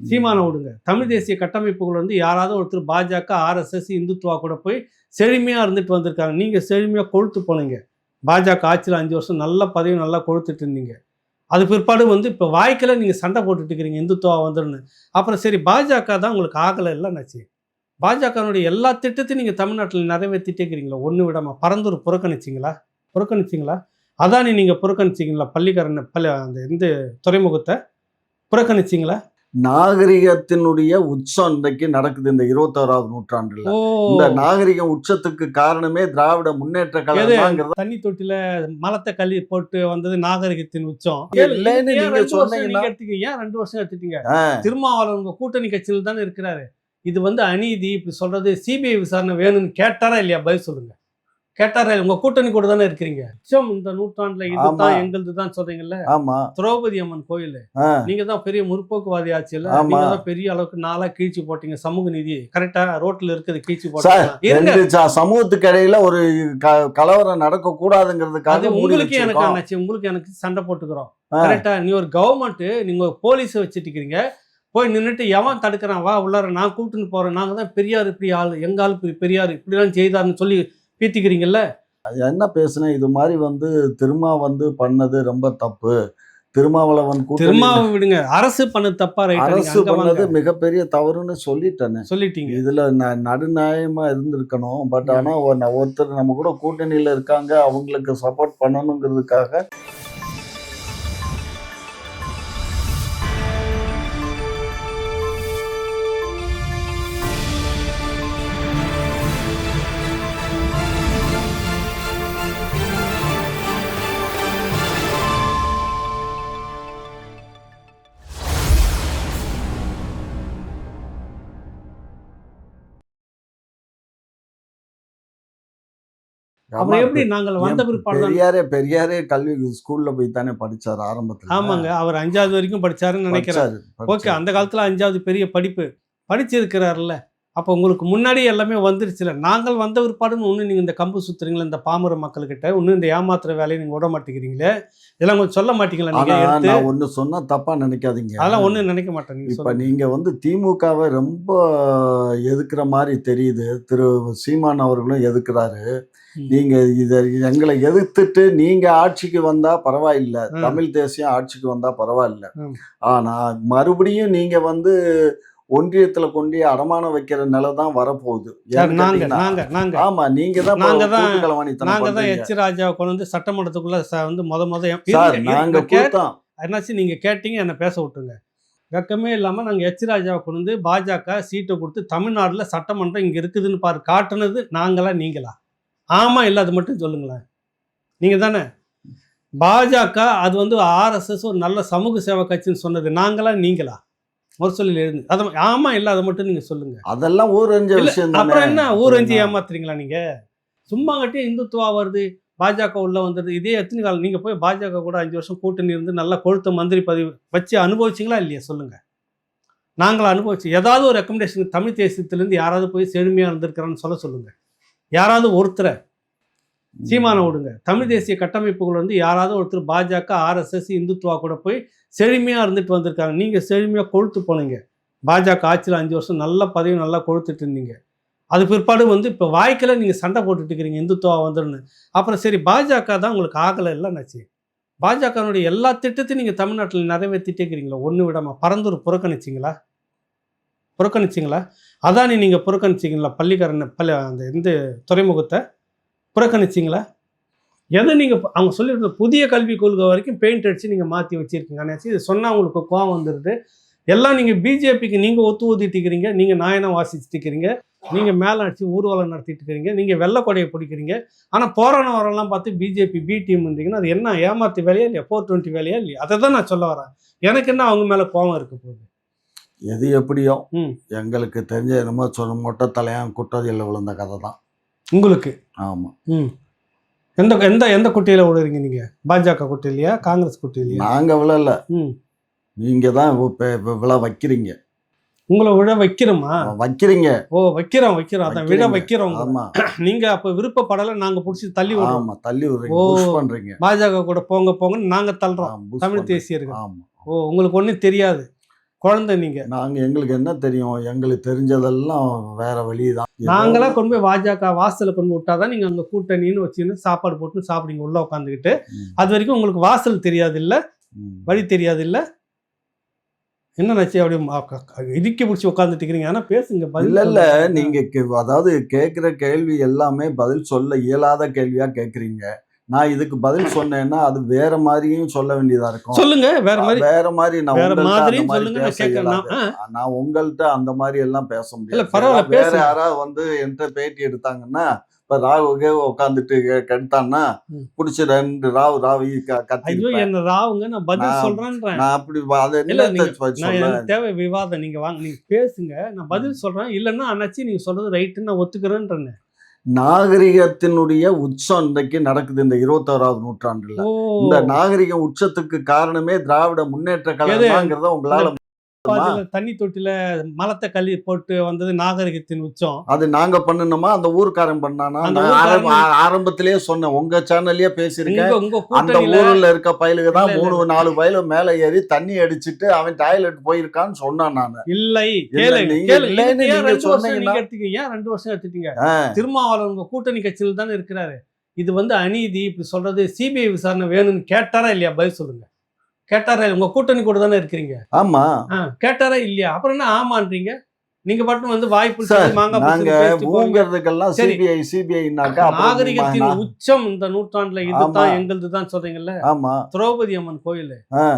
சீமான விடுங்க. தமிழ் தேசிய கட்டமைப்புகள் வந்து யாராவது ஒருத்தர் பாஜக ஆர்எஸ்எஸ் இந்துத்துவா கூட போய் செழுமையாக இருந்துட்டு வந்திருக்காங்க. நீங்கள் செழுமையாக கொழுத்து போனீங்க. பாஜக ஆட்சியில் அஞ்சு வருஷம் நல்ல பதவி நல்லா கொழுத்துட்டு இருந்தீங்க. அது பிற்பாடு வந்து இப்போ வாய்க்கில் நீங்கள் சண்டை போட்டுட்டு இருக்கிறீங்க இந்துத்துவா வந்துடணும் அப்புறம் சரி பாஜக தான் உங்களுக்கு ஆகலை இல்லைன்னாச்சு பாஜகனுடைய எல்லா திட்டத்தையும் நீங்கள் தமிழ்நாட்டில் நிறைவேற்றிட்டே இருக்கிறீங்களா? ஒன்று விடாமல் பரந்தூர் புறக்கணிச்சிங்களா? புறக்கணிச்சிங்களா? அதானி நீங்கள் புறக்கணிச்சிங்களா? பள்ளிக்காரன் பள்ளி அந்த இந்த துறைமுகத்தை புறக்கணிச்சிங்களா? நாகரிகத்தினுடைய உச்சம் இன்றைக்கு நடக்குது இந்த இருபத்தோராவது நூற்றாண்டுல. இந்த நாகரிக உச்சத்துக்கு காரணமே திராவிட முன்னேற்ற கழகங்கிறது தண்ணி தொட்டில மலத்தை கள்ளி போட்டு வந்தது நாகரிகத்தின் உச்சம். நீங்க? ஏன் ரெண்டு வருஷம் எடுத்துட்டீங்க? திருமாவளவன் உங்க கூட்டணி கட்சியில் தானே இருக்கிறாரு. இது வந்து அநீதி இப்படி சொல்றது சிபிஐ விசாரணை வேணும்னு கேட்டாரா இல்லையா? பதில் சொல்லுங்க. கேட்டாரா? உங்க கூட்டணி கூட தானே இருக்கிறீங்க? உச்சம் இந்த நூற்றாண்டுல. இதுதான் எங்களுது தான் சொல்றீங்கல்ல? ஆமா. திரௌபதி அம்மன் கோயில். நீங்க தான் பெரிய முற்போக்குவாதி ஆட்சியில. நீங்க தான் பெரிய அளவுக்கு நாளா கீழ்ச்சி போட்டீங்க சமூக நீதி. கரெக்டா ரோட்ல இருக்குது கீழ்ச்சி போட்டீங்க சமூகத்துக்கு இடையில ஒரு கலவரம் நடக்க கூடாதுங்கிறதுக்காக உங்களுக்கு எனக்கு. ஆனாச்சு உங்களுக்கு எனக்கு சண்டை போட்டுக்கிறோம். கரெக்டா நீ ஒரு கவர்மெண்ட் நீங்க போலீஸ் வச்சுட்டு இருக்கிறீங்க போய் நின்னுட்டு எவன் தடுக்கிறான்? வா உள்ளார நான் கூப்பிட்டுன்னு போறேன். நாங்க தான் பெரியார் இப்படி ஆள் எங்க ஆள் இப்படி பெரியார் இப்படிலாம் செய்தாருன்னு சொல்லி பீத்திக்கிறீங்கல்ல? என்ன பேசுனேன்? இது மாதிரி வந்து திருமா வந்து பண்ணது ரொம்ப தப்பு. திருமாவளவன் திருமாவை விடுங்க. அரசு பண்ண தப்பா அரசு பண்ணது மிகப்பெரிய தவறுன்னு சொல்லிட்டேனே. சொல்லிட்டீங்க. இதுல ந- நடுநியாயமா இருந்திருக்கணும். பட் ஆனா ஒரு- ஒருத்தர் நம்ம கூட கூட்டணியில இருக்காங்க. அவங்களுக்கு சப்போர்ட் பண்ணணுங்கிறதுக்காக அப்புறம் எப்படி நாங்கள் வந்த பிற்பாடு பெரியாரே பெரியாரே கல்வி ஸ்கூல்ல போய் தானே படிச்சாரு ஆரம்பத்துல. ஆமாங்க அவர் அஞ்சாவது வரைக்கும் படிச்சாருன்னு நினைக்கிறேன். படிச்சாரு, ஓகே. அந்த காலத்துல அஞ்சாவது பெரிய படிப்பு. படிச்சிருக்கிறாருல்ல. அப்போ உங்களுக்கு முன்னாடி எல்லாமே வந்துருச்சுல. நாங்கள் வந்த பிற்பாடுன்னு ஒன்று நீங்கள் இந்த கம்பு சுத்துறீங்களா இந்த பாமர மக்கள்கிட்ட? ஒன்றும் இந்த ஏமாத்துற வேலையை நீங்கள் விட மாட்டேங்கிறீங்களே? இதெல்லாம் கொஞ்சம் சொல்ல மாட்டீங்களா? நீங்கள் எடுத்து நான் ஒண்ணு சொன்னா தப்பா நினைக்காதீங்க. அதெல்லாம் ஒன்றும் நினைக்க மாட்டேன் நீங்கள் இப்ப சொல்லுங்க. நீங்க வந்து திமுகவை ரொம்ப எதுக்குற மாதிரி தெரியுது. திரு. சீமான் அவர்களும் எதுக்குறாரு. ம். நீங்க இத எங்களை எதிர்த்துட்டு நீங்க ஆட்சிக்கு வந்தா பரவாயில்ல. தமிழ் தேசியம் ஆட்சிக்கு வந்தா பரவாயில்ல. ம். ஆனா மறுபடியும் நீங்க வந்து ஒன்றியத்துல கொண்டு அடமானம் வைக்கிற நிலை தான் வரப்போகுது ஆமா நீங்க தான் நாங்க தான் நாங்க தான். எச் ராஜாவை கொண்டு வந்து சட்டமன்றத்துக்குள்ள வந்து முத முத நாங்க இருங்க, கே- கொடுத்தோம் என்னாச்சு நீங்க கேட்டீங்க என்ன பேச விட்டுருங்க. வெக்கமே இல்லாம நாங்க எச் ராஜாவை கொண்டு வந்து பாஜக சீட்டை கொடுத்து தமிழ்நாட்டுல சட்டமன்றம் இங்க இருக்குதுன்னு பாரு காட்டுனது நாங்களா நீங்களா? ஆமா இல்ல அது மட்டும் சொல்லுங்களேன். நீங்க தானே? பாஜக அது வந்து ஆர்எஸ்எஸ் ஒரு நல்ல சமூக சேவை கட்சின்னு சொன்னது நாங்களா நீங்களா? ஒரு சொல்லி எழுந்து அதை ஆமா இல்ல அதை மட்டும் நீங்க சொல்லுங்க. அதெல்லாம் ஊரஞ்ச விஷயம் அப்புறம் என்ன? ஊரஞ்சி ஏமாத்துறீங்களா நீங்க? சும்மா கட்டி இந்துத்துவா வருது பாஜக உள்ள வந்தது. இதே எத்தனை காலம்? நீங்க போய் பாஜக கூட அஞ்சு வருஷம் கூட்டணி இருந்து நல்லா கொழுத்த மந்திரி பதவி வச்சு அனுபவிச்சிங்களா இல்லையா? சொல்லுங்க. நாங்களும் அனுபவிச்சு ஏதாவது ஒரு ரெக்கமெண்டேஷன் தமிழ் தேசியத்திலேருந்து யாராவது போய் செழுமையா இருந்திருக்கிறான்னு சொல்ல சொல்லுங்க. யாராவது ஒருத்தரை சீமான விடுங்க. தமிழ் தேசிய கட்டமைப்புகள் வந்து யாராவது ஒருத்தர் பாஜக ஆர்எஸ்எஸ் இந்துத்துவா கூட போய் செழுமையாக இருந்துட்டு வந்திருக்காங்க. நீங்கள் செழுமையாக கொழுத்து போனீங்க. பாஜக ஆட்சியில் அஞ்சு வருஷம் நல்ல பதவி நல்லா கொழுத்துட்டு இருந்தீங்க. அது பிற்பாடு வந்து இப்போ வாய்க்கில் நீங்கள் சண்டை போட்டுட்டு இருக்கிறீங்க இந்துத்துவா வந்துருன்னு. அப்புறம் சரி பாஜக தான் உங்களுக்கு ஆகலை இல்லைன்னாச்சு பாஜகனுடைய எல்லா திட்டத்தையும் நீங்கள் தமிழ்நாட்டில் நிறைவேற்றிட்டே இருக்கிறீங்களா? ஒன்று விடாமல் பரந்தூர் புறக்கணிச்சிங்களா? புறக்கணிச்சிங்களா? அதானி நீங்கள் புறக்கணிச்சிங்களா? பள்ளிக்காரன் பள்ளி அந்த இந்த துறைமுகத்தை? புறக்கணிச்சிங்களா? எதை நீங்கள் அவங்க சொல்லியிருந்த புதிய கல்விக் கொள்கை வரைக்கும் பெயிண்ட் அடித்து நீங்கள் மாற்றி வச்சுருக்கீங்க அண்ணாச்சி. இது சொன்னால் உங்களுக்கு கோவம் வந்துடுது எல்லாம் நீங்கள் பிஜேபிக்கு நீங்கள் ஒத்து ஊதிட்டு இருக்கிறீங்க நீங்கள் நாயனம் வாசிச்சுட்டு இருக்கிறீங்க நீங்கள் மேலே அடிச்சு ஊர்வலம் நடத்திட்டு இருக்கிறீங்க நீங்கள் வெள்ளக்கொடையை பிடிக்கிறீங்க. ஆனால் போரான வரலாம் பார்த்து பிஜேபி பி டீம் இருந்தீங்கன்னா அது என்ன ஏமாத்து வேலையா இல்லையா ஃபோர் டுவெண்ட்டி வேலையா இல்லையா? அதை தான் நான் சொல்ல வரேன். எனக்கு என்ன அவங்க மேலே கோவம் இருக்க போகுது? எது எப்படியோ. எங்களுக்கு தெரிஞ்ச என்னமோ சொன்ன மொட்டை தலையான் குட்டதில் விழுந்த கதை தான். உங்களுக்கு? ஆமா. ம். எந்த எந்த எந்த குட்டியில் விடுறீங்க நீங்கள் பாஜக குட்டிலையா காங்கிரஸ் குட்டிலையா நாங்க விழல ம். நீங்க தான் இப்ப- விழ வைக்கிறீங்க. உங்களை விழ வைக்கிறோமா? வைக்கிறீங்க. ஓ வைக்கிறோம் வைக்கிறோம். அதான் விழ. வைக்கிறோம் உங்களை. ஆமா. நீங்க அப்ப விருப்பப்படலை நாங்க புடிச்சு தள்ளி விடுறோம். ஆமா தள்ளி விடுறீங்க. ஓ. புஷ் பண்றீங்க. பாஜக கூட போங்க போங்கன்னு நாங்க தள்ளுறோம். தமிழ். தேசியர்கள். ஆமா. ஓ உங்களுக்கு ஒன்றும் தெரியாது. குழந்தை நீங்க. நாங்க எங்களுக்கு என்ன தெரியும்? எங்களுக்கு தெரிஞ்சதெல்லாம் வேற வழிதான். நாங்களா கொண்டு போய் பாஜக வாசல்ல கொண்டு விட்டாதான் நீங்க அங்க கூட்டணின்னு வச்சுன்னு சாப்பாடு போட்டு சாப்பிடுங்க உள்ள உட்காந்துக்கிட்டு அது வரைக்கும் உங்களுக்கு வாசல் தெரியாது இல்ல. வழி தெரியாது இல்ல என்ன நச்சு அப்படி ம- க- க- இறுக்கி பிடிச்சி உட்காந்துட்டு இருக்கிறீங்க. ஆனா பேசுங்க பதில் இல்ல இல்ல. நீங்க அதாவது கேக்குற கேள்வி எல்லாமே பதில் சொல்ல இயலாத கேள்வியா கேக்குறீங்க. நான் இதுக்கு பதில் சொன்னேன்னா அது வேற மாதிரியும் சொல்ல வேண்டியதா இருக்கும். சொல்லுங்க வேற மாதிரி. வேற மாதிரி நான் வேற மாதிரி சொல்லுங்க நான் உங்கள்ட்ட அந்த மாதிரி எல்லாம் பேச முடியாது. வேற. யாராவது வந்து என்கிட்ட பேட்டி எடுத்தாங்கன்னா இப்ப ராவுகே உட்காந்துட்டு கெடுத்தான்னா. புடிச்சு ரெண்டு ராவ் ராவி ராவுங்க? நான் பதில் நான் சொல்றேன்றேன். நான் அப்படி அதை இல்ல, தேவை விவாதம். நீங்க வாங்க நீங்க பேசுங்க. நான் பதில் சொல்றேன். இல்லன்னா அண்ணாச்சி நீங்க சொல்றது ரைட்டுன்னு நான் ஒத்துக்கிறேன்றேன் நாகரிகத்தினுடைய உச்சம் இன்றைக்கு நடக்குது இந்த இருபத்தோராவது நூற்றாண்டுல. இந்த நாகரிக உச்சத்துக்கு காரணமே திராவிட முன்னேற்ற கழகங்கிறத உங்களால தண்ணி தொட்டில மலத்தை கள்ளி போட்டு வந்தது நாகரிகத்தின் உச்சம். அது நாங்க பண்ணணுமா அந்த ஊர்க்காரன் பண்ணானா? ஆரம்பத்திலேயே சொன்னேன். உங்க சேனல்லயே பேசியிருக்கேன். அந்த ஊர்ல இருக்க பயலுக்கு தான் மூணு நாலு பயலு மேல ஏறி தண்ணி அடிச்சிட்டு அவன் டாய்லெட் போயிருக்கான்னு சொன்னான் நானு. இல்லை ஏன் ரெண்டு வருஷம் எடுத்துட்டீங்க? திருமாவளவன் உங்க கூட்டணி கட்சியில் தானே இருக்கிறாரு. இது வந்து அநீதி இப்படி சொல்றது சிபிஐ விசாரணை வேணும்னு கேட்டாரா இல்லையா? பதில் சொல்லுங்க. கேட்டாரா? உங்க கூட்டணி கூட தானே இருக்கிறீங்க? ஆமா. கேட்டாரா இல்லையா? அப்புறம் என்ன ஆமான்றீங்க? நீங்க மட்டும் வந்து வாய்ப்பு நாங்க. ஊங்கிறதுக்கெல்லாம். சிபிஐ சிபிஐனாக்கா நாகரிகத்தின் உச்சம் இந்த நூற்றாண்டுல இதுதான். எங்களுது தான் சொல்றீங்கல்ல ஆமா திரௌபதி அம்மன் கோயில்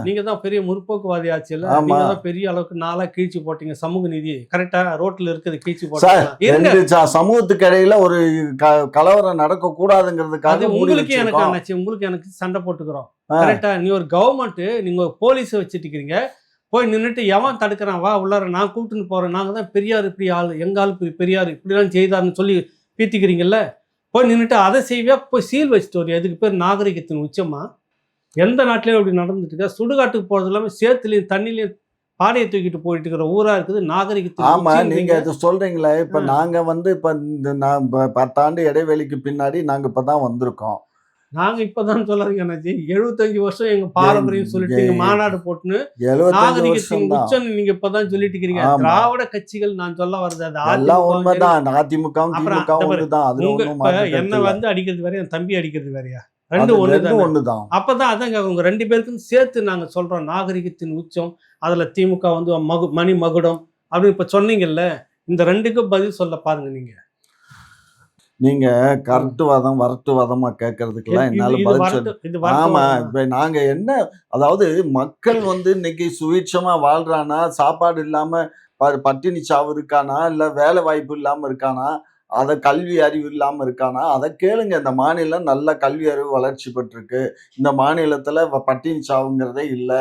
நீங்க தான் பெரிய முற்போக்குவாதி ஆட்சியில. நீங்க தான் பெரிய அளவுக்கு நாளா கீழ்ச்சி போட்டீங்க சமூக நீதி கரெக்டா ரோட்ல இருக்குது கீழ்ச்சி போட்டீங்க சமூகத்துக்கு இடையில ஒரு கலவரம் நடக்க கூடாதுங்கிறதுக்காக உங்களுக்கு எனக்கு. அண்ணாச்சி உங்களுக்கு எனக்கு சண்டை போட்டுக்கிறோம். கரெக்டா நீ ஒரு கவர்மெண்ட் நீங்க போலீஸ் வச்சுட்டு இருக்கிறீங்க போய் நின்னுட்டு எவன் தடுக்கிறான்? வா உள்ளார நான் கூப்பிட்டுன்னு போறேன். நாங்க தான் பெரியார் இப்படி ஆள் எங்க ஆள் இப்படி பெரியார் இப்படிலாம் செய்தாருன்னு சொல்லி பீத்திக்கிறீங்கல்ல? போய் நின்னுட்டு அதை செய்வியா? போய் சீல் வச்சுட்டு வரியா? அதுக்கு பேர் நாகரிகத்தின் உச்சமா? எந்த நாட்டிலையும் அப்படி நடந்துட்டு இருக்கா? சுடுகாட்டுக்கு போறது இல்லாம சேத்துலயும் தண்ணிலையும் பாடையை தூக்கிட்டு போயிட்டு இருக்கிற ஊரா இருக்குது நாகரிகத்தின் ஆமா உச்சின்றீங்க. நீங்க இது சொல்றீங்களே. இப்ப ஆ. நாங்க வந்து இப்ப இந்த நான் பத்தாண்டு இடைவெளிக்கு பின்னாடி நாங்க இப்பதான் வந்திருக்கோம். நாங்க இப்பதான் சொல்லாதீங்க அண்ணாச்சி. எழுபத்தஞ்சு வருஷம் எங்க பாரம்பரியம் சொல்லிட்டு. மாநாடு போட்டுன்னு நாகரிகத்தின் உச்சம் நீங்க இப்பதான் சொல்லிட்டு இருக்கீங்க ஆமா. திராவிட கட்சிகள் நான் சொல்ல வருது அது அதிமுக உண்மைதான். மாற்று என்ன. வந்து அடிக்கிறது வேற என் தம்பி அடிக்கிறது வேறயா? ரெண்டு தானே ஒண்ணுதான்? அப்பதான் அதாங்க உங்க ரெண்டு பேருக்கும் சேர்த்து நாங்க சொல்றோம் நாகரிகத்தின் உச்சம் அதுல திமுக வந்து மகு மணி மகுடம் அப்படின்னு இப்ப சொன்னீங்கல்ல இந்த ரெண்டுக்கும் பதில் சொல்ல பாருங்க நீங்க. நீங்க கருத்து வாதம் வரட்டு வாதமா கேட்கறதுக்கெல்லாம் என்னால பதில் சொல்ல ஆமா. இப்ப நாங்க என்ன அதாவது மக்கள் வந்து இன்னைக்கு சுவீட்சமா வாழ்றானா சாப்பாடு இல்லாம பட்டினி சாவு இருக்கானா இல்ல வேலை வாய்ப்பு இல்லாம இருக்கானா அத கல்வி அறிவு இல்லாம இருக்கானா அதை கேளுங்க. இந்த மாநிலம் நல்ல கல்வி அறிவு வளர்ச்சி பெற்றிருக்கு. இந்த மாநிலத்துல பட்டினி சாவுங்கிறதே இல்ல.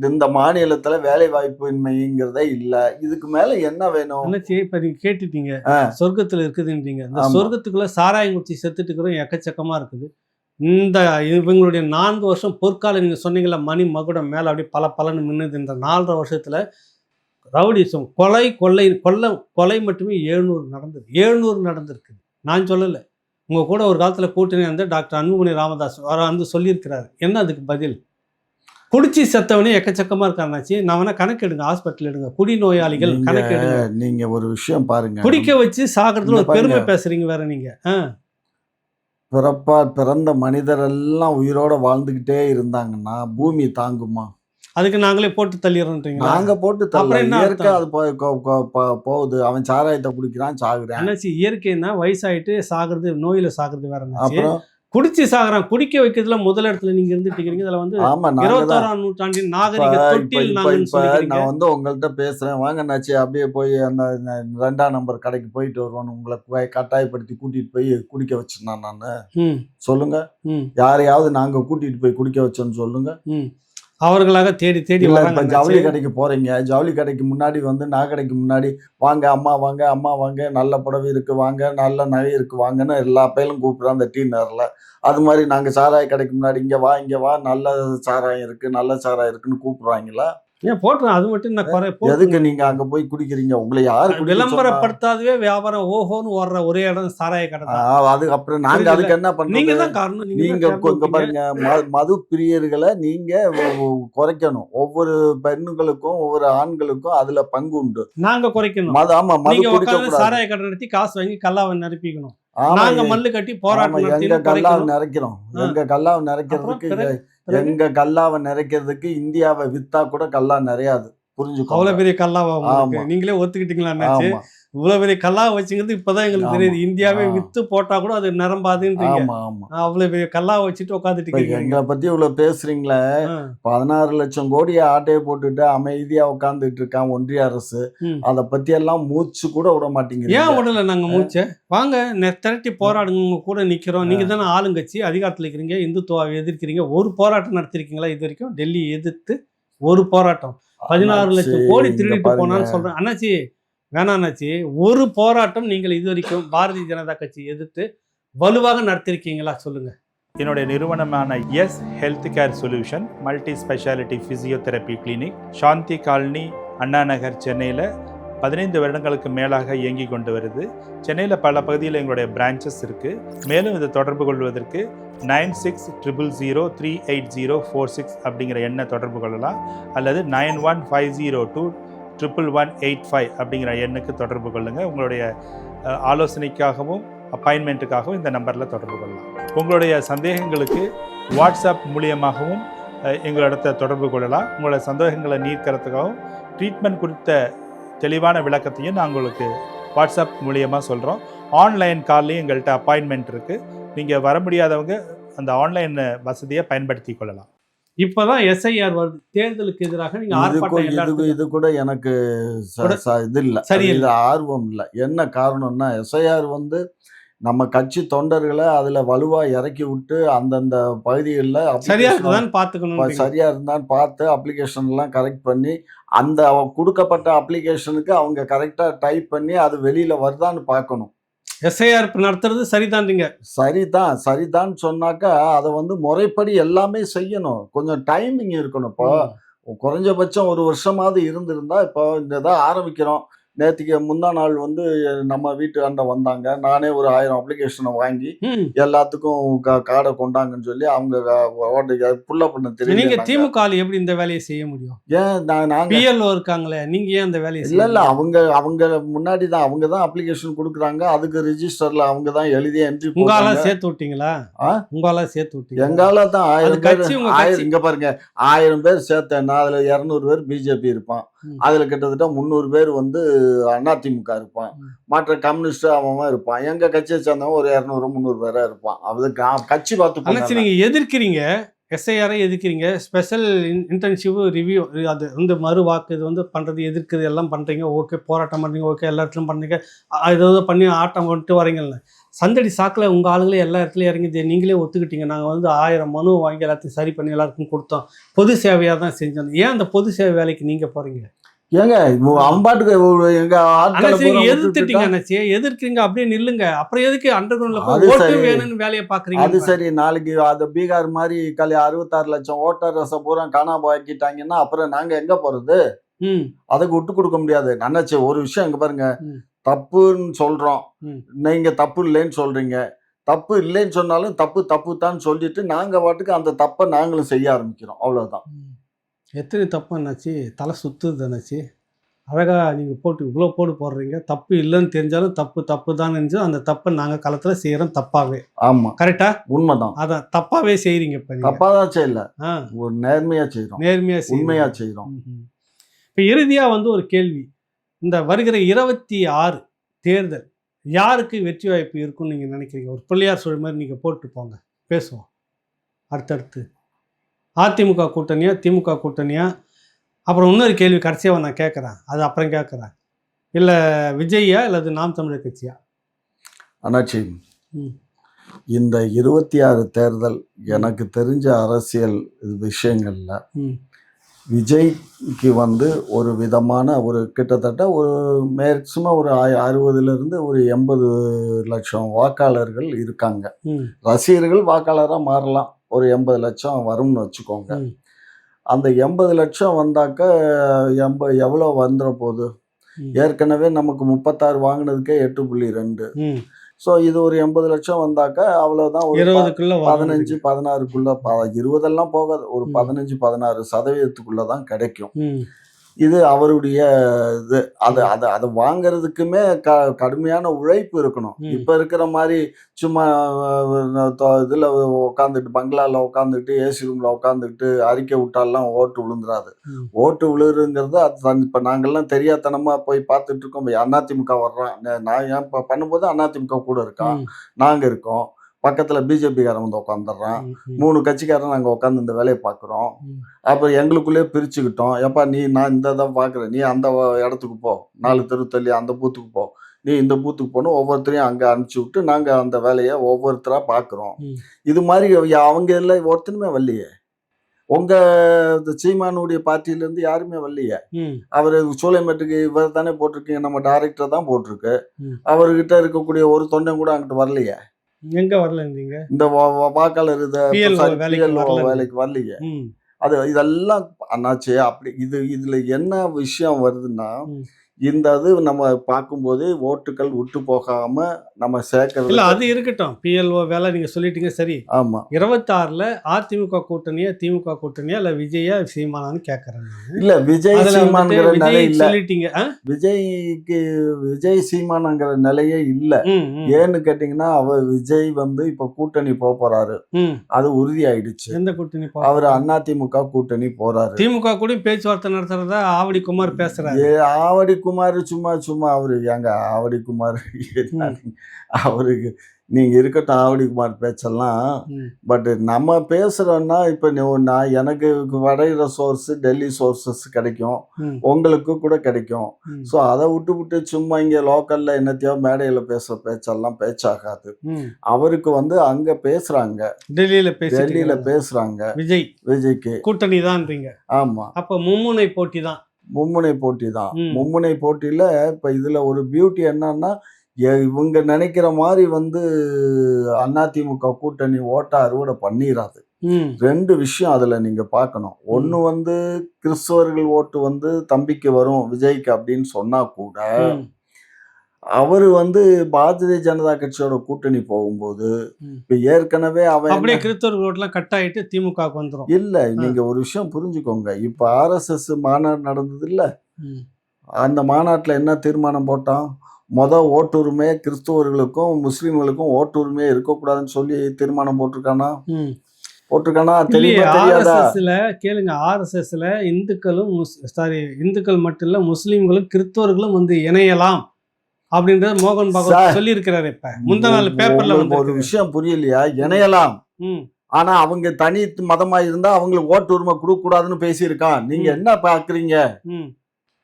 இந்த மாநிலத்துல வேலை வாய்ப்பு இன்மைங்கிறதே இல்ல. இதுக்கு மேல என்ன வேணும்? அண்ணாச்சி இப்ப நீங்க கேட்டுட்டீங்க. சொர்க்கத்துல இருக்குதுன்றீங்க. இந்த. சொர்க்கத்துக்குள்ள சாராயம் குச்சி செத்துட்டு இருக்கிறோம் எக்கச்சக்கமா இருக்குது. இந்த இவங்களுடைய நான்கு வருஷம் பொற்காலம் நீங்க சொன்னீங்கல்ல மணி மகுடம் மேல அப்படியே பல பலன்னு மின்னுது. இந்த நாலரை வருஷத்துல ரவுடிசம் கொலை கொள்ளை கொல்ல கொலை மட்டுமே எழுநூறு நடந்தது. எழுநூறு நடந்திருக்கு. நான் சொல்லலை. உங்க கூட ஒரு காலத்துல கூட்டணி வந்து டாக்டர் அன்புமணி ராமதாஸ் அவர் வந்து சொல்லியிருக்கிறாரு. என்ன அதுக்கு பதில்? குடிச்சு செத்தவனே எக்கச்சக்கமா இருக்காருனாச்சு நான் வேணா கணக்கு எடுங்க ஹாஸ்பிட்டல் எடுங்க. குடி நோயாளிகள் கணக்கு எடுங்க. நீங்க ஒரு விஷயம் பாருங்க. குடிக்க வச்சு சாகிறதுல ஒரு பெருமை. பேசுறீங்க வேற நீங்க. பிறப்பா பிறந்த மனிதரெல்லாம் உயிரோட வாழ்ந்துகிட்டே இருந்தாங்கன்னா பூமி தாங்குமா? அதுக்கு நாங்களே போட்டு தள்ளிடுறோன்றீங்களா நாங்க போட்டு அப்புறம் இயற்கை? அது போகுது. அவன் சாராயத்தை குடிக்கிறான் சாகுறான். அண்ணாச்சி இயற்கைன்னா வயசாயிட்டு சாகுறது நோயில சாகுறது வேற. அப்புறம்? குடிச்சு சாகுறான் குடிக்க வைக்கிறதுல முதல் இடத்துல நீங்க இருந்துட்டு இருக்கீங்க இதுல வந்து இருபத்தோராம் நூற்றாண்டின் நாகரிக தொட்டில் நான் வந்து உங்கள்கிட்ட பேசுறேன். வாங்க நாச்சி அப்படியே போய் அந்த ரெண்டாம் நம்பர் கடைக்கு போயிட்டு வருவான்னு உங்களை கட்டாயப்படுத்தி கூட்டிட்டு போய் குடிக்க வச்சிருந்தேன் நான். சொல்லுங்க. யாரையாவது நாங்க கூட்டிட்டு போய் குடிக்க வச்சோன்னு சொல்லுங்க. அவர்களாக தேடி தேடி இப்ப ஜவுளி. கடைக்கு போறீங்க ஜவுளி கடைக்கு முன்னாடி வந்து நகை கடைக்கு முன்னாடி வாங்க அம்மா வாங்க அம்மா வாங்க நல்ல புடவை இருக்கு வாங்க நல்ல நகை இருக்கு வாங்கன்னு எல்லா பேரும் கூப்பிடுறோம் அந்த டீ நேரில் அது மாதிரி நாங்க சாராய கடைக்கு முன்னாடி இங்க வா இங்க வா நல்ல சாராயம் இருக்கு நல்ல சாராயம் இருக்குன்னு கூப்பிடுறாங்களா ஏன் போட்டுறேன் அது மட்டும் நான் குறை? எதுக்கு நீங்க அங்க போய் குடிக்கிறீங்க? உங்களை யாரு? விளம்பரப்படுத்தாதவே வியாபாரம் ஓஹோன்னு ஓடுற ஒரே இடம் சாராய கடை அது அப்புறம் நாங்க புரியுதுல்ல? அதுக்கு என்ன நீங்க பண்றது தான் காரணம் நீங்க நீங்க தான் கொ- இங்க தேர்ந்தெடுத்தீங்க. பாருங்க மது பிரியர்களை நீங்க ஒ- ஒ- குறைக்கணும். ஒவ்வொரு பெண்களுக்கும் ஒவ்வொரு ஆண்களுக்கும் அதுல பங்கு உண்டு. நாங்க குறைக்கணும். மது ஆமா மது சாராய கடை நடத்தி காசு வாங்கி கல்லாவை நிரப்பிக்கணும் நாங்க மல்லு கட்டி போராட்டம் எங்க கல்லாவை நிறைக்கிறோம். எங்க கல்லாவை நிறைக்கிறதுக்கு? எங்க கல்லாவை நிறைக்கிறதுக்கு இந்தியாவை வித்தா கூட கல்லா நிறையாது புரிஞ்சுக்கோ அவ்வளவு பெரிய கல்லாவா. நீங்களே ஒத்துக்கிட்டீங்களா இவ்வளவு பெரிய கல்லா வச்சுங்கிறது இப்பதான் எங்களுக்கு. தெரியுது. இந்தியாவே. வித்து போட்டா கூட அது நிரம்பாதுன்றீங்க. அவ்வளவு பெரிய கல்லா வச்சுட்டு உட்காந்துட்டு இருக்கீங்க. எங்களை பத்தி இவ்வளவு பேசுறீங்களே. பதினாறு லட்சம் கோடியை ஆட்டையை போட்டுட்டு அமைதியா உட்கார்ந்துட்டு இருக்கான் ஒன்றிய அரசு. அத பத்தி எல்லாம் மூச்சு கூட விட ஏன் மாட்டேங்குது விடல நாங்க மூச்ச? வாங்க திரட்டி போராடுங்க கூட நிக்கிறோம். நீங்க தானே ஆளுங்கட்சி அதிகாரத்துல இருக்கிறீங்க இந்துத்துவாவை எதிர்க்கிறீங்க. ஒரு போராட்டம் நடத்திருக்கீங்களா இது வரைக்கும்? டெல்லி எதிர்த்து ஒரு போராட்டம். பதினாறு லட்சம் கோடி திருடிட்டு போனான்னு சொல்றேன். அண்ணாச்சி வேணான்னாச்சு ஒரு போராட்டம் நீங்கள் இது வரைக்கும் பாரதிய ஜனதா கட்சி எதிர்த்து வலுவாக நடத்திருக்கீங்களா? சொல்லுங்க. என்னுடைய நிறுவனமான S health care solution multi speciality physiotherapy clinic Shanthi colony Anna Nagar சென்னையில் பதினைந்து வருடங்களுக்கு மேலாக இயங்கி கொண்டு வருது. சென்னையில் பல பகுதியில் எங்களுடைய பிரான்ச்சஸ் இருக்குது மேலும் இதை தொடர்பு கொள்வதற்கு nine six triple zero three eight zero four six அப்படிங்கிற எண்ணை தொடர்பு கொள்ளலாம். அல்லது nine one five zero two triple one eight five அப்படிங்கிற எண்ணுக்கு தொடர்பு கொள்ளுங்கள் உங்களுடைய ஆலோசனைக்காகவும் அப்பாயின்மெண்ட்டுக்காகவும் இந்த நம்பரில் தொடர்பு கொள்ளலாம். உங்களுடைய சந்தேகங்களுக்கு வாட்ஸ்அப் மூலியமாகவும் எங்களிடத்தை தொடர்பு கொள்ளலாம். உங்களோட சந்தேகங்களை நீக்கிறதுக்காகவும் ட்ரீட்மெண்ட் குறித்த தெளிவான விளக்கத்தையும் நான் உங்களுக்கு வாட்ஸ்அப் மூலியமாக சொல்கிறோம் ஆன்லைன் கால்லையும் எங்கள்கிட்ட அப்பாயின்மெண்ட் இருக்குது நீங்கள் வர முடியாதவங்க அந்த ஆன்லைன் வசதியை பயன்படுத்தி கொள்ளலாம். இப்பதான் எஸ்ஐஆர் வருது. தேர்தலுக்கு எதிராக நீங்க ஆர்ப்பாட்டம் இது கூட எனக்கு இது இல்ல. சரியில்ல. இது ஆர்வம் இல்ல. என்ன காரணம்னா எஸ்ஐஆர் வந்து நம்ம கட்சி தொண்டர்களை அதுல வலுவா இறக்கி விட்டு அந்தந்த பகுதிகளில் சரியா இருக்குதான்னு பாத்துக்கணும் சரியா இருந்தான்னு பார்த்து அப்ளிகேஷன் எல்லாம் கரெக்ட் பண்ணி அந்த கொடுக்கப்பட்ட அப்ளிகேஷனுக்கு அவங்க கரெக்டா டைப் பண்ணி அது வெளியில வருதான்னு பார்க்கணும். எஸ்ஐஆர் நடத்துறது சரிதான்றீங்க. சரிதான் சரிதான் சொன்னாக்கா அதை வந்து முறைப்படி எல்லாமே செய்யணும். கொஞ்சம் டைமிங் இருக்கணும் இப்போ. குறைஞ்சபட்சம் ஒரு வருஷமாவது இருந்திருந்தா இப்போ இந்த இதை ஆரம்பிக்கிறோம். நேற்றுக்கு முந்தா நாள் வந்து நம்ம வீட்டு ஆண்ட வந்தாங்க. நானே ஒரு ஆயிரம் அப்ளிகேஷனை வாங்கி. எல்லாத்துக்கும் கார்டை கொண்டாங்கன்னு சொல்லி அவங்க புள்ள பண்ண நீங்க தெரியல திமுக எப்படி இந்த வேலையை செய்ய முடியும்? ஏன் நான் நாங்க பிஎல்ஓ இருக்காங்களே நீங்க ஏன் அந்த வேலையை இல்ல இல்ல அவங்க அவங்க முன்னாடி தான் அவங்க தான் அப்ளிகேஷன் கொடுக்குறாங்க. அதுக்கு ரிஜிஸ்டர்ல அவங்க தான் எழுதி என்ட்ரி உங்க ஆளா போடுறாங்க சேர்த்து விட்டீங்களா? ஆ? உங்க ஆளா சேர்த்து விட்டீங்க எங்கால தான் ஆயிரம் பேர் ஆயிரம். இங்க பாருங்க ஆயிரம் பேர் சேர்த்தேன்னா அதுல இருநூறு பேர் பிஜேபி இருப்பான். அதுல கிட்டத்தட்ட முந்நூறு பேர் வந்து அதிமுக இருப்பான். மற்ற கம்யூனிஸ்ட் அவன் இருப்பான். எங்க கட்சியை சேர்ந்தவன் ஒரு இருநூறு முந்நூறு பேரா இருப்பான். அது கட்சி பார்த்து அண்ணாச்சி பண்ணல. நீங்க எதிர்க்கிறீங்க எஸ்ஐஆரை எதிர்க்கிறீங்க ஸ்பெஷல் இன்டர்ன்ஷிப் ரிவ்யூ அது வந்து மறு வாக்கு இது வந்து பண்றது எதிர்க்கிறது எல்லாம் பண்றீங்க ஓகே போராட்டம் பண்றீங்க ஓகே எல்லா இடத்துலையும் பண்றீங்க. அ- ஏதோ பண்ணி ஆட்டம் பண்ணிட்டு வரீங்கல்ல. சந்தடி சாக்கில் உங்க ஆளுங்களே எல்லா இடத்துலையும் இறங்கி நீங்களே ஒத்துக்கிட்டீங்க. நாங்க வந்து ஆயிரம் மனு வாங்கி எல்லாத்தையும் சரி பண்ணி எல்லாருக்கும் கொடுத்தோம். பொது சேவையா தான் செஞ்சோம். ஏன் அந்த பொது சேவை வேலைக்கு நீங்க போறீங்க? ஏங்க அம்பாட்டுக்கு எங்க அண்ணாச்சி எதிர்த்துட்டீங்க அண்ணாச்சி. எதிர்க்கிறீங்க அப்படியே நில்லுங்க. அப்புறம் எதுக்கு அண்டர் கிரவுண்ட்ல அது ஓட்டு. வேணும்னு வேலையை அது பாக்குறீங்க சரி. நாளைக்கு அது பீகார் மாதிரி கலி அறுபத்தாறு லட்சம் ஓட்டர் ரச பூரா காணாம ஆக்கிட்டாங்கன்னா அப்புறம் நாங்க எங்க போறது? அதுக்கு விட்டு கொடுக்க முடியாது. நன்னாச்சு ஒரு விஷயம் இங்க பாருங்க. தப்புன்னு சொல்றோம். ம். நீங்க தப்பு இல்லைன்னு சொல்றீங்க. தப்பு இல்லைன்னு சொன்னாலும் தப்பு தப்பு தான் சொல்லிட்டு நாங்க பாட்டுக்கு அந்த தப்பை நாங்களும் செய்ய ஆரம்பிக்கிறோம். அவ்வளவுதான். ம். எத்தனை தப்பு என்னாச்சு? தலை சுத்துது என்னாச்சு? அழகா நீங்க போட்டு இவ்வளோ போடு போடுறீங்க. தப்பு இல்லைன்னு தெரிஞ்சாலும் தப்பு தப்பு தான் நினைச்சு அந்த தப்பை நாங்க களத்துல செய்யறோம் தப்பாவே. ஆமா. கரெக்டா? உண்மைதான். அதான். தப்பாவே செய்றீங்க இப்ப நீங்க. தப்பா தான் செய்யல. ஒரு நேர்மையா செய்யறோம் நேர்மையா செய்றீங்க. உண்மையா செய்யறோம் ம்ஹும். இப்ப இறுதியா வந்து ஒரு கேள்வி. இந்த வருகிற இருபத்தி ஆறு தேர்தல் யாருக்கு வெற்றி வாய்ப்பு இருக்கும்னு நீங்க நினைக்கிறீங்க? ஒரு பிள்ளையார் சொல் மாதிரி நீங்க போட்டு போங்க பேசுவோம். அடுத்தடுத்து. அதிமுக கூட்டணியா திமுக கூட்டணியா? அப்புறம் இன்னொரு கேள்வி கடைசியாக நான் கேட்குறேன். அது அப்புறம் கேட்குறேன். இல்லை விஜய்யா இல்லது நாம் தமிழர் கட்சியா? அண்ணாச்சி ம். இந்த இருபத்தி ஆறு தேர்தல் எனக்கு தெரிஞ்ச அரசியல் விஷயங்கள்ல ம். விஜய்க்கு வந்து ஒரு விதமான ஒரு கிட்டத்தட்ட ஒரு மேக்சிமம் ஒரு ஆய- அறுபதுலேருந்து ஒரு எண்பது லட்சம் வாக்காளர்கள் இருக்காங்க ரசிகர்கள் வாக்காளராக மாறலாம் ஒரு எண்பது லட்சம் வரும்னு வச்சுக்கோங்க. அந்த எண்பது லட்சம் வந்தாக்க எண்ப எவ்வளோ வந்துட போகுது. ஏற்கனவே நமக்கு முப்பத்தாறு வாங்கினதுக்கே எட்டு புள்ளி ரெண்டு. ஸோ இது ஒரு எண்பது லட்சம் வந்தாக்க அவ்வளோதான் ஒரு இருபதுக்குள்ள. பதினஞ்சு பதினாறுக்குள்ள இருபதெல்லாம் போகாது ஒரு. பதினஞ்சு பதினாறு சதவீதத்துக்குள்ள தான் கிடைக்கும். இது அவருடைய இது. அது அது அதை வாங்குறதுக்குமே க கடுமையான உழைப்பு இருக்கணும். இப்போ இருக்கிற மாதிரி சும்மா இதில் உட்காந்துட்டு பங்களாவில் உட்காந்துட்டு ஏசி ரூமில் உட்காந்துட்டு அறிக்கை விட்டாலாம் ஓட்டு விழுந்துராது. ம். ஓட்டு விழுதுங்கிறது அது இப்போ நாங்கள்லாம் தெரியாதனமாக போய் பார்த்துட்டு இருக்கோம். அதிமுக வர்றான் நா- நான் ஏன் இப்போ பண்ணும்போது அதிமுக கூட இருக்கான். நாங்கள் இருக்கோம். பக்கத்தில் பிஜேபிக்காரன் வந்து உட்காந்துடுறான். மூணு கட்சிக்காரன் நாங்கள் உட்காந்து இந்த வேலையை பார்க்குறோம். அப்புறம் எங்களுக்குள்ளே பிரிச்சுக்கிட்டோம். எப்பா நீ நான் இந்த தான் பார்க்குறேன் நீ அந்த இடத்துக்கு போ. நாலு தெரு தள்ளி அந்த பூத்துக்கு போ. நீ இந்த பூத்துக்கு போகணும் ஒவ்வொருத்தரையும் அங்கே அனுப்பிச்சி விட்டு நாங்கள் அந்த வேலையை ஒவ்வொருத்தராக பார்க்குறோம். இது மாதிரி அவங்க எல்லாம் ஒருத்தனுமே வரலையே. உங்கள் சீமானுடைய பார்ட்டியிலேருந்து யாருமே வரலையே. அவர் சூளைமேட்டுக்கு இவர் தானே போட்டிருக்கீங்க. நம்ம டைரக்டர் தான் போட்டிருக்கு. அவர்கிட்ட இருக்கக்கூடிய ஒரு தொண்டன் கூட அங்கிட்டு வரலையே. எங்க வரல இருந்தீங்க இந்த வாக்காளர் வேலைக்கு PLO வரல. வேலைக்கு வரலையே ம். அது இதெல்லாம் அண்ணாச்சி அப்படி இது இதுல என்ன விஷயம் வருதுன்னா. இந்த இது நம்ம பார்க்கும்போது ஓட்டுகள் விட்டு போகாம நம்ம சேர்க்கறது இல்ல அது இருக்கட்டும். பிஎல்ஓ வேலை நீங்க சொல்லிட்டீங்க சரி. ஆமா. இருபத்தாறுல அதிமுக கூட்டணியா திமுக கூட்டணியா இல்ல விஜயா சீமானான்னு கேக்குறேன் நானு. இல்ல விஜய் சீமான்ங்கிற நிலை இல்ல. சொல்லிட்டீங்க? விஜய்க்கு விஜய் சீமான்ங்கிற நிலையே இல்ல. ஏன்னு கேட்டீங்கன்னா அவர் விஜய் வந்து இப்ப கூட்டணி போக போறாரு. அது உறுதியாயிடுச்சு. எந்த கூட்டணி அவர் அதிமுக கூட்டணி போறாரு. திமுக கூட பேச்சுவார்த்தை நடத்துறதா ஆவடி குமார் பேசுறாரு. ஏ ஆவடி குமார் சும்மா சும்மா அவரு ஏங்க ஆவடி குமார் அவருக்கு நீங்க இருக்கட்டும் ஆவடி குமார் பேச்செல்லாம். பட் நம்ம பேசுறோம்னா இப்ப நீ- நான் எனக்கு வடைகிற சோர்ஸ் டெல்லி சோர்சஸ் கிடைக்கும். உங்களுக்கு கூட கிடைக்கும். ஸோ அதை விட்டு விட்டு சும்மா இங்க லோக்கல்ல என்னத்தையோ மேடையில பேசுற பேச்செல்லாம் பேச்சாகாது. அவருக்கு வந்து அங்க பேசுறாங்க. டெல்லியில டெல்லியில பேசி பேசுறாங்க. விஜய். விஜய்க்கு. கூட்டணி தான்றீங்க ஆமா. அப்ப மும்முனை போட்டி தான் மும்முனை போட்டி தான். மும்முனை போட்டியில இப்ப இதுல ஒரு பியூட்டி என்னன்னா இவங்க நினைக்கிற மாதிரி வந்து அதிமுக கூட்டணி ஓட்ட அறுவடை பண்ணிராது. ம், ரெண்டு விஷயம் அதுல நீங்க பார்க்கணும். ஒண்ணு வந்து கிறிஸ்தவர்கள் ஓட்டு வந்து தம்பிக்கு வரும் விஜய்க்கு அப்படின்னு சொன்னா கூட அவரு வந்து பாரதிய ஜனதா கட்சியோட கூட்டணி போகும்போது. இப்ப ஏற்கனவே அவன் அப்படியே கிறிஸ்தவர்கள் ஓட்டுலாம் கட் ஆயிட்டு திமுகவுக்கு வந்துரும். இல்ல நீங்க ஒரு விஷயம் புரிஞ்சுக்கோங்க. இப்ப ஆர்எஸ்எஸ் மாநாடு நடந்தது இல்ல. அந்த மாநாட்டில் என்ன தீர்மானம் போட்டான் மொத ஓட்டுரிமை கிறிஸ்துவர்களுக்கும் முஸ்லீம்களுக்கும் ஓட்டுரிமை இருக்கக்கூடாதுன்னு சொல்லி தீர்மானம் போட்டிருக்கானா. போட்டிருக்கானா? தெளிவா தெரியாதா? கேளுங்க ஆர்எஸ்எஸ்ல இந்துக்களும் சாரி இந்துக்கள் மட்டும் இல்ல முஸ்லீம்களும் கிறிஸ்தவர்களும் வந்து இணையலாம். அப்படின்றத மோகன். பாகவத் சொல்லி இருக்கிறாரு இப்ப. முந்தா நாள் பேப்பர்ல உங்களுக்கு ஒரு வந்து விஷயம் புரியலையா? இணையலாம். ஆனா அவங்க தனி மதமா இருந்தா அவங்களுக்கு ஓட்டு உரிமை கொடுக்க கூடாதுன்னு பேசியிருக்கான். நீங்க. என்ன பாக்குறீங்க?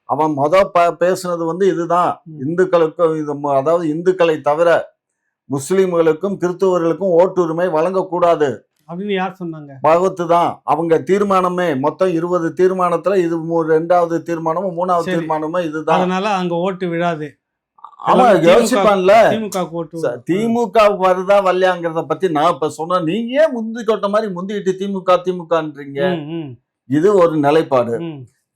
அவன் மொத பேசுனது வந்து இதுதான். இந்துக்களுக்கும் இது அதாவது இந்துக்களை தவிர முஸ்லிம்களுக்கும் கிறிஸ்தவர்களுக்கும் ஓட்டுரிமை வழங்கக்கூடாது. அப்படின்னு யார் சொன்னாங்க? பகவத்து தான். அவங்க தீர்மானமே மொத்தம் இருபது தீர்மானத்துல இது ரெண்டாவது தீர்மானமும் மூணாவது. தீர்மானமும் இதுதான். அதனால அங்க ஓட்டு விழாது. ஆமா யோசிப்பான்ல. திமுக திமுக வருதா வரலையாங்கிறத பத்தி நான் இப்ப சொன்னேன் நீங்க ஏன் முந்தி கொட்ட மாதிரி முந்திக்கிட்டு திமுக திமுகன்றீங்க? இது ஒரு நிலைப்பாடு.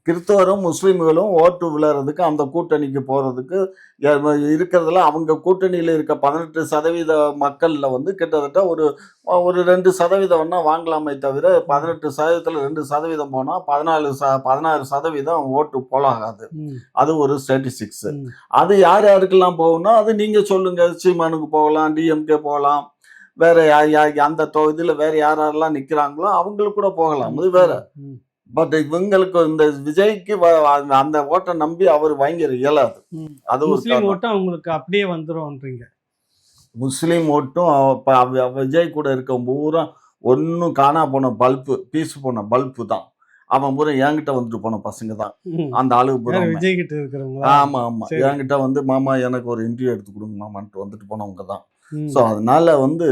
கிறிஸ்தவரும் முஸ்லீம்களும் ஓட்டு விழறதுக்கு அந்த கூட்டணிக்கு போறதுக்கு ய- இருக்கிறதுல அவங்க கூட்டணியில இருக்க பதினெட்டு சதவீத மக்கள்ல வந்து கிட்டத்தட்ட ஒரு ஒரு ரெண்டு சதவீதம் வேணா வாங்கலாமே தவிர பதினெட்டு சதவீதத்துல ரெண்டு சதவீதம் போனா பதினாலு ச பதினாறு சதவீதம் ஓட்டு போலாகாது. அது ஒரு ஸ்டாட்டிஸ்டிக்ஸ். அது யார் யாருக்கெல்லாம் போகும்னா அது நீங்க சொல்லுங்க. சீமானுக்கு போகலாம் டிஎம்கே போகலாம். வேற அந்த தொ- இதுல வேற யார் யாரெல்லாம் நிக்கிறாங்களோ அவங்களுக்கு கூட போகலாம். அது வேற. பட் இவங்களுக்கு இந்த விஜய்க்கு அந்த- ஓட்டை நம்பி அவர் வாங்கிட இயலாது. அது ஒரு முஸ்லீம் காரணம். ஓட்டு அவங்களுக்கு அப்படியே வந்துரும்ன்றீங்க முஸ்லீம் ஓட்டும் விஜய் கூட இருக்க பூரா ஒன்றும் காணா போன பல்பு பீஸ் போன பல்பு தான் அவன் பூரா என்கிட்ட வந்துட்டு போன பசங்க தான். அந்த ஆளுக்கு பூரா. விஜய் கிட்ட இருக்கிறவங்களா ஆமா ஆமா. என்கிட்ட வந்து மாமா எனக்கு ஒரு இன்டர்வியூ எடுத்து கொடுங்க மாமான்ட்டு வந்துட்டு போனவங்க தான் ஸோ அதனால வந்து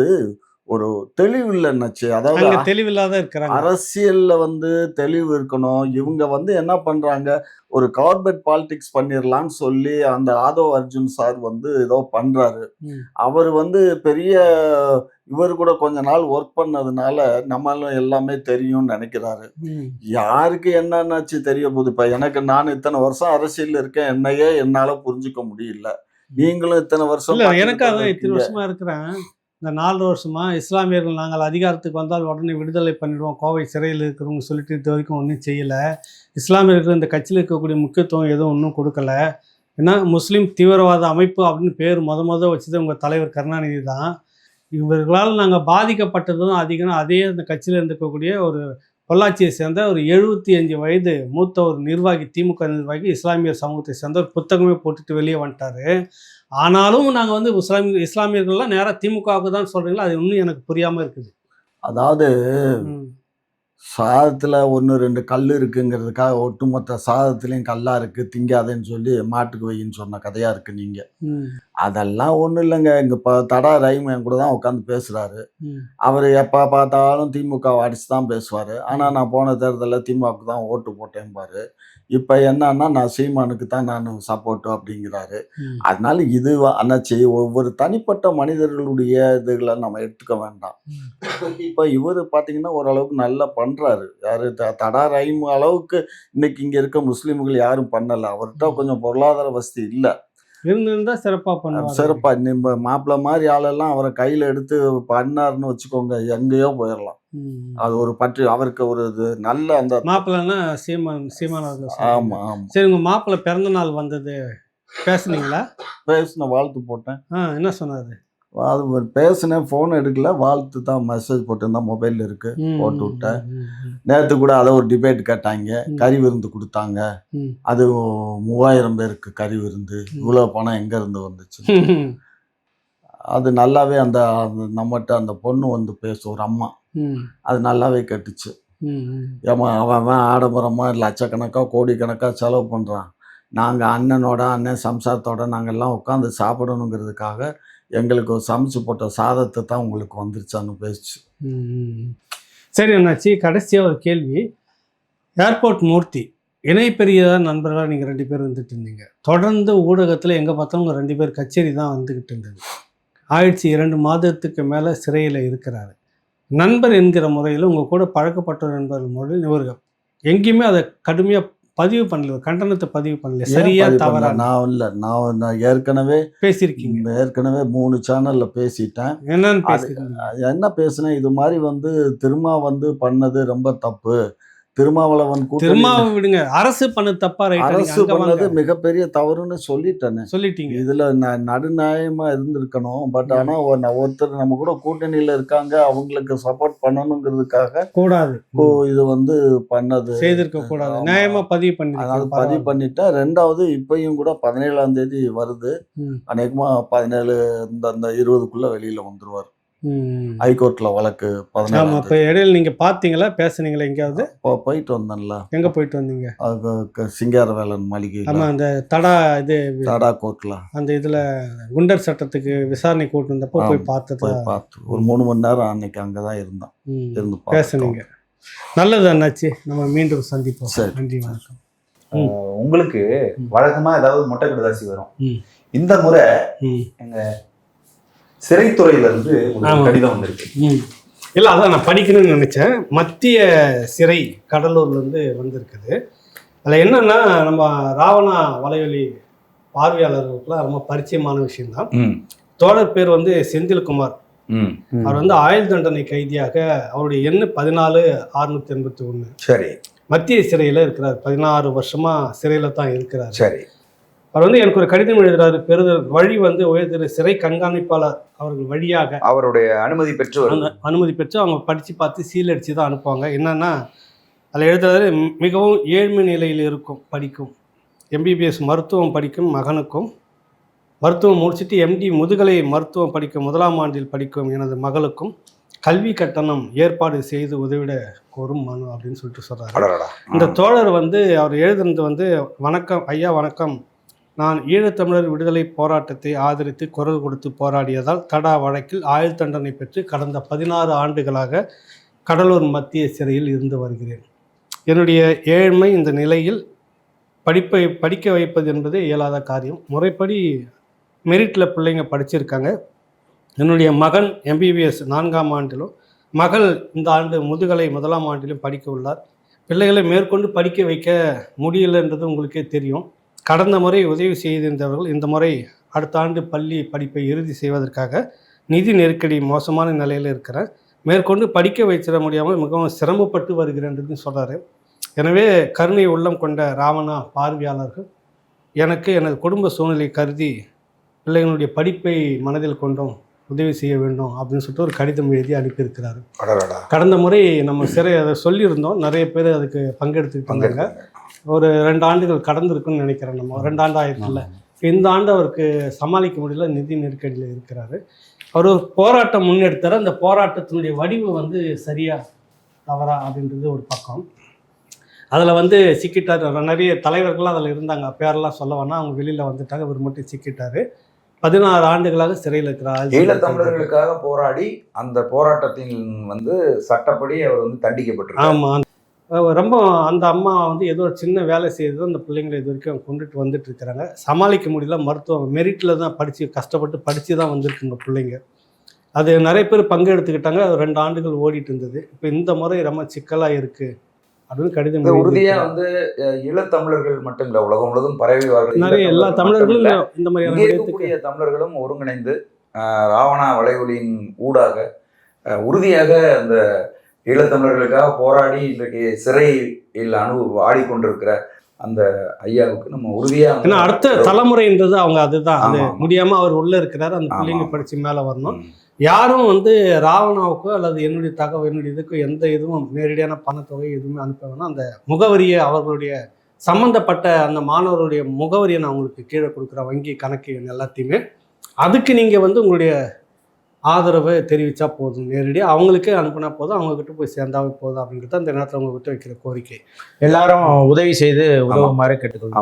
ஒரு தெளிவு இல்லைன்னாச்சு அதாவது தெளிவில்லாத இருக்கிறாங்க. அரசியல்ல வந்து தெளிவு இருக்கணும். இவங்க வந்து என்ன பண்றாங்க? ஒரு கார்பரேட் பாலிடிக்ஸ் பண்ணிடலாம்னு சொல்லி அந்த ஆதவ் அர்ஜுன் சார் வந்து ஏதோ பண்றாரு. அவர் வந்து பெரிய இவர் கூட கொஞ்ச நாள் ஒர்க் பண்ணதுனால நம்மளும் எல்லாமே தெரியும்னு நினைக்கிறாரு. யாருக்கு என்னன்னாச்சு தெரிய போகுது? இப்ப எனக்கு நான் இத்தனை வருஷம் அரசியல்ல இருக்கேன். என்னையே என்னால புரிஞ்சுக்க முடியல. நீங்களும் இத்தனை வருஷம் தானே இத்தனை. வருஷமா இருக்கிறேன். இந்த நாலு வருஷமாக இஸ்லாமியர்கள் நாங்கள் அதிகாரத்துக்கு வந்தால் உடனே விடுதலை பண்ணிடுவோம் கோவை சிறையில் இருக்கிறவங்க சொல்லிட்டு இது வரைக்கும் ஒன்றும் செய்யலை. இஸ்லாமியர்கள் இந்த கட்சியில் இருக்கக்கூடிய முக்கியத்துவம் எதுவும் ஒன்றும் கொடுக்கல. ஏன்னா முஸ்லீம் தீவிரவாத அமைப்பு அப்படின்னு பேர் மொத மொதல் வச்சது உங்கள் தலைவர் கருணாநிதி தான். இவர்களால் நாங்கள் பாதிக்கப்பட்டதும் அதிகம். அதே அந்த கட்சியில் இருக்கக்கூடிய ஒரு பொள்ளாச்சியை சேர்ந்த ஒரு எழுபத்தி அஞ்சு வயது மூத்த ஒரு நிர்வாகி திமுக நிர்வாகி இஸ்லாமியர் சமூகத்தை சேர்ந்த ஒரு புத்தகமே போட்டுட்டு வெளியே வந்துட்டார். ஆனாலும் நாங்கள் வந்து இஸ்லாமிய இஸ்லாமியர்கள்லாம் நேராக திமுகவுக்கு தான் சொல்கிறீங்களா அது இன்னும் எனக்கு புரியாமல் இருக்குது. அதாவது. சாதத்துல ஒன்று ரெண்டு கல் இருக்குங்கிறதுக்காக ஒட்டுமொத்த சாதத்துலேயும் கல்லா இருக்கு திங்காதேன்னு சொல்லி மாட்டுக்கு வையின்னு சொன்ன கதையா இருக்கு நீங்க. ம். அதெல்லாம் ஒன்றும் இல்லைங்க. இங்க இப்போ தடா ரஹீம் என் கூட தான் உட்காந்து பேசுறாரு. ம். அவர் எப்போ பார்த்தாலும் திமுக அடிச்சு தான் பேசுவார் ஆனால் நான் போன தேர்தலில் திமுகவுக்கு தான் ஓட்டு போட்டேன்பாரு இப்போ என்னன்னா நான் சீமானுக்கு தான் நான் சப்போர்ட்டு அப்படிங்கிறாரு. அதனால இது அண்ணாச்சி ஒவ்வொரு தனிப்பட்ட மனிதர்களுடைய இதுகளை நம்ம எடுத்துக்க வேண்டாம். இப்போ இவர் பார்த்தீங்கன்னா ஓரளவுக்கு நல்லா பண்ணுறாரு யாரு த- தடா ரஹீம் அளவுக்கு இன்னைக்கு இங்கே இருக்க முஸ்லீம்கள் யாரும் பண்ணலை. அவர்கிட்ட கொஞ்சம் பொருளாதார வசதி இல்லை. இருந்திருந்தா சிறப்பாக பண்ணுவாங்க. சிறப்பா. நம்ம மாப்பிள்ளை மாதிரி ஆளெல்லாம் அவரை கையில் எடுத்து பண்ணாருன்னு வச்சுக்கோங்க எங்கேயோ போயிடலாம். அது ஒரு பற்று அவருக்கு ஒரு இது நல்ல அந்த மாப்பிள்ளைன்னா சீமான் சீமான் அவர்கள் சொல்றீங்க. ஆமா. ஆமா சரி உங்கள் மாப்பிள்ளை பிறந்த நாள் வந்தது பேசுனீங்களா? பேசின வாழ்த்து போட்டேன். ஆ என்ன சொன்னார்? அது பேசினேன் ஃபோன் எடுக்கல வாழ்த்து தான் மெசேஜ் போட்டிருந்தா மொபைலில் இருக்கு ம், போட்டு விட்டேன். நேற்று கூட அதை ஒரு டிபேட் கேட்டாங்க. கறி விருந்து கொடுத்தாங்க. அது மூவாயிரம் பேருக்கு கறி விருந்து இவ்வளோ பணம் எங்க இருந்து வந்துச்சு. அது நல்லாவே அந்த நம்மகிட்ட அந்த பொண்ணு வந்து பேசும் ஒரு அம்மா. அது நல்லாவே கேட்டுச்சு. ஏமா அவன் அவன் ஆடம்பரமாக லட்சக்கணக்காக கோடிக்கணக்காக செலவு பண்ணுறான் நாங்கள் அண்ணனோட அண்ணன் சம்சாரத்தோட நாங்கள் எல்லாம் உட்காந்து சாப்பிடணுங்கிறதுக்காக எங்களுக்கு ஒரு சமைச்சு போட்ட சாதத்தை தான் உங்களுக்கு வந்துருச்சான்னு பேசிச்சு சரி அண்ணாச்சி கடைசியாக ஒரு கேள்வி. ஏர்போர்ட் மூர்த்தி இணை பெரிய நண்பர்களாக நீங்கள் ரெண்டு பேர் வந்துட்டு இருந்தீங்க. தொடர்ந்து ஊடகத்தில் எங்கே பார்த்தாலும் ரெண்டு பேர் கச்சேரி தான் வந்துக்கிட்டு இருந்தது. ஆயிடுச்சு இரண்டு மாதத்துக்கு மேலே சிறையில் இருக்கிறாரு. நண்பர் என்கிற முறையில் உங்கள் கூட பழக்கப்பட்ட நண்பர் முறையில் ஒரு எங்கேயுமே அதை கடுமையாக பதிவு பண்ணல கண்டனத்தை பதிவு பண்ணல. சரியா தவறா? நான் இல்லை நான் நான் ஏற்கனவே பேசியிருக்கீங்க. ஏற்கனவே மூணு சேனலில் பேசிட்டேன். என்னன்னு என்ன பேசுனேன்? இது மாதிரி வந்து திருமா வந்து பண்ணது ரொம்ப தப்பு. திருமாவளவன் திருமாவை விடுங்க. அரசு பண்ண தப்பா அரசு பண்ணது மிகப்பெரிய தவறுன்னு சொல்லிட்டேனே. சொல்லிட்டீங்க. இதுல ந- நடுநியாயமா இருந்திருக்கணும். பட் ஆனா ஒருத்தர் நம்ம கூட கூட்டணியில இருக்காங்க. அவங்களுக்கு சப்போர்ட் பண்ணணுங்கிறதுக்காக கூடாது. இது வந்து பண்ணது. செய்திருக்க கூடாது. நியாயமா பதிவு அதாவது பண்ணி பதிவு பண்ணிட்டேன் ரெண்டாவது இப்பயும் கூட பதினேழாம் தேதி வருது. அநேகமா பதினேழு இந்த அந்த இருபதுக்குள்ள வெளியில வந்துருவார். ஹைகோர்ட்ல வழக்கு ஆமா பதினேழாம் இப்ப இடையில நீங்க பாத்தீங்களா? பேசுனீங்களா எங்கேயாவது? போயிட்டு வந்தேன்ல. எங்க போயிட்டு வந்தீங்க? அது க- சிங்காரவேலன் மாளிகையில். ஆமா அந்த தடா இது டாடா கோர்ட்ல. அந்த இதுல குண்டர் சட்டத்துக்கு விசாரணை கூட்டு வந்தப்போ போய் போய் பார்த்து. ஒரு மூணு மணி நேரம் அன்னைக்கு அங்கதான் இருந்தோம். இருந்து. பேசுனீங்க. நல்லது அண்ணாச்சி. நம்ம மீண்டும் சந்திப்போம். சரி. நன்றி வணக்கம். உங்களுக்கு. வழக்கமா ஏதாவது மொட்டை கடுதாசி வரும். இந்த முறை ம். சிறைத்துறையில இருந்து உங்களுக்கு ஆமா. கடிதம் வந்திருக்கு. இல்லை அதான் நான் படிக்கணும்னு நினச்சேன். மத்திய சிறை கடலூர்லேருந்து வந்திருக்குது. அதில் என்னன்னா நம்ம ராவணா வலையொலி பார்வையாளர்களுக்குலாம் ரொம்ப பரிச்சயமான விஷயம்தான். தோழர் பேர் வந்து செந்தில்குமார். அவர் வந்து ஆயுள் தண்டனை கைதியாக அவருடைய எண்ணு பதினாலு அறுநூத்தி எண்பத்தி ஒன்று சரி. மத்திய சிறையில் இருக்கிறார். பதினாறு வருஷமா சிறையில் தான் இருக்கிறார். சரி. அவர் வந்து எனக்கு ஒரு கடிதம் எழுதுறாரு பெறுதல் வழி வந்து உயர்திரு சிறை கண்காணிப்பாளர் அவர்கள் வழியாக. அவருடைய அனுமதி பெற்று அனுமதி பெற்று அவங்க படித்து பார்த்து சீல் அடித்து தான் அனுப்புவாங்க. என்னன்னா அதில் எழுதுறது மிகவும் ஏழ்மை நிலையில் இருக்கும் படிக்கும். எம்பிபிஎஸ் மருத்துவம் படிக்கும் மகனுக்கும் மருத்துவம் முடிச்சுட்டு எம்டி முதுகலை மருத்துவம் படிக்கும் முதலாம் ஆண்டில் படிக்கும் எனது மகளுக்கும் கல்வி கட்டணம் ஏற்பாடு செய்து உதவிட கோரும் மனு அப்படின்னு சொல்லிட்டு அடடடா. இந்த தோழர் வந்து அவர் எழுதுனது வந்து வணக்கம் ஐயா வணக்கம். நான் ஈழத்தமிழர் விடுதலை போராட்டத்தை ஆதரித்து குரல் கொடுத்து போராடியதால் தடா வழக்கில் ஆயுள் தண்டனை பெற்று கடந்த பதினாறு ஆண்டுகளாக கடலூர் மத்திய சிறையில் இருந்து வருகிறேன். என்னுடைய ஏழ்மை இந்த நிலையில் படிப்பை படிக்க வைப்பது என்பது இயலாத காரியம். முறைப்படி மெரிட்டில் பிள்ளைங்க படிச்சிருக்காங்க. என்னுடைய மகன் எம்பிபிஎஸ் நான்காம் ஆண்டிலும் மகள் இந்த ஆண்டு முதுகலை முதலாம் ஆண்டிலும் படிக்க உள்ளார். பிள்ளைகளை மேற்கொண்டு படிக்க வைக்க முடியலைன்றது உங்களுக்கே தெரியும். கடந்த முறை உதவி செய்திருந்தவர்கள் இந்த முறை அடுத்த ஆண்டு பள்ளி படிப்பை இறுதி செய்வதற்காக நிதி நெருக்கடி மோசமான நிலையில் இருக்கிறேன் மேற்கொண்டு படிக்க வைச்சிட முடியாமல் மிகவும் சிரமப்பட்டு வருகிறேன்றதுன்னு சொல்கிறாரு எனவே கருணை உள்ளம் கொண்ட ராவணா பார்வையாளர்கள் எனக்கு எனது குடும்ப சூழ்நிலை கருதி பிள்ளைகளுடைய படிப்பை மனதில் கொண்டும் உதவி செய்ய வேண்டும் அப்படின்னு சொல்லிட்டு ஒரு கடிதம் எழுதி அனுப்பியிருக்கிறாரு. கடந்த முறை நம்ம சிறை அதை சொல்லியிருந்தோம். நிறைய பேர் அதுக்கு பங்கெடுத்துக்கிட்டாங்க ஒரு ரெண்டு ஆண்டுகள் கடந்திருக்குன்னு நினைக்கிறேன் நம்ம. ரெண்டு ஆண்டு ஆயிரத்துல இந்த ஆண்டு அவருக்கு சமாளிக்க முடியல நிதி நெருக்கடியில் இருக்கிறாரு. அவர் ஒரு போராட்டம் முன்னெடுத்தார். அந்த போராட்டத்தினுடைய வடிவு வந்து சரியா தவறா அப்படின்றது ஒரு பக்கம். அதில் வந்து சிக்கிட்டார். நிறைய தலைவர்கள்லாம் அதில் இருந்தாங்க. பேரெல்லாம் சொல்ல வேணாம். அவங்க வெளியில் வந்துட்டாங்க. இவர் மட்டும் சிக்கிட்டாரு. பதினாறு ஆண்டுகளாக சிறையில் இருக்கிறார் ஈழத்தமிழர்களுக்காக போராடி அந்த போராட்டத்தின் வந்து சட்டப்படி அவர் வந்து தண்டிக்கப்பட்டிருக்கார். ஆமாம் ரொம்ப அந்த அம்மா வந்து ஏதோ சின்ன வேலை செய்து அந்த பிள்ளைங்களை இது வரைக்கும் கொண்டுட்டு வந்துட்டு இருக்கிறாங்க சமாளிக்க முடியல மருத்துவம் மெரிட்டில் தான் படித்து கஷ்டப்பட்டு படித்து தான் வந்திருக்குங்க பிள்ளைங்க. அது நிறைய பேர் பங்கெடுத்துக்கிட்டாங்க ரெண்டு ஆண்டுகள் ஓடிட்டு இருந்தது. இப்போ இந்த முறை ரொம்ப சிக்கலாக இருக்குது அப்படின்னு கடிதம் இந்த உறுதியா எழுதியிருக்கிறார். வந்து அஹ், ஈழத்தமிழர்கள் மட்டும் இல்ல உலகம் முழுவதும் பரவி நிறைய எல்லா தமிழர்களும் இந்த இருக்கக்கூடிய தமிழர்களும் ஒருங்கிணைந்து ராவணா வலையொலியின் ஊடாக உறுதியாக அந்த ஈழத்தமிழர்களுக்காக போராடி இன்றைக்கு சிறையில் அனு ஆடிக்கொண்டிருக்கிற அந்த ஐயாவுக்கு நம்ம உறுதியா ஏன்னா அடுத்த தலைமுறைன்றது அவங்க அதுதான் அது. முடியாம அவர் உள்ள இருக்கிறாரு அந்த பிள்ளைங்க. படிச்சு மேல வரணும். யாரும் வந்து ராவணாவுக்கோ அல்லது என்னுடைய தகவல் என்னுடைய இதுக்கோ எந்த இதுவும் நேரடியான பணத்தொகை எதுவுமே அனுப்ப வேணாம் அந்த முகவரியை அவர்களுடைய சம்மந்தப்பட்ட அந்த மாணவருடைய முகவரியை நான் உங்களுக்கு கீழே கொடுக்குற வங்கி கணக்கு எல்லாத்தையுமே அதுக்கு நீங்கள் வந்து உங்களுடைய ஆதரவை தெரிவித்தா போதும். நேரடியாக அவங்களுக்கே அனுப்புனா போதும். அவங்கக்கிட்ட போய் சேர்ந்தாவே போதும் அப்படின்றது அந்த நேரத்தில் உங்ககிட்ட வைக்கிற கோரிக்கை. எல்லாரும் உதவி செய்து உதவுமாறு கேட்டுக்கொள்கிறேன்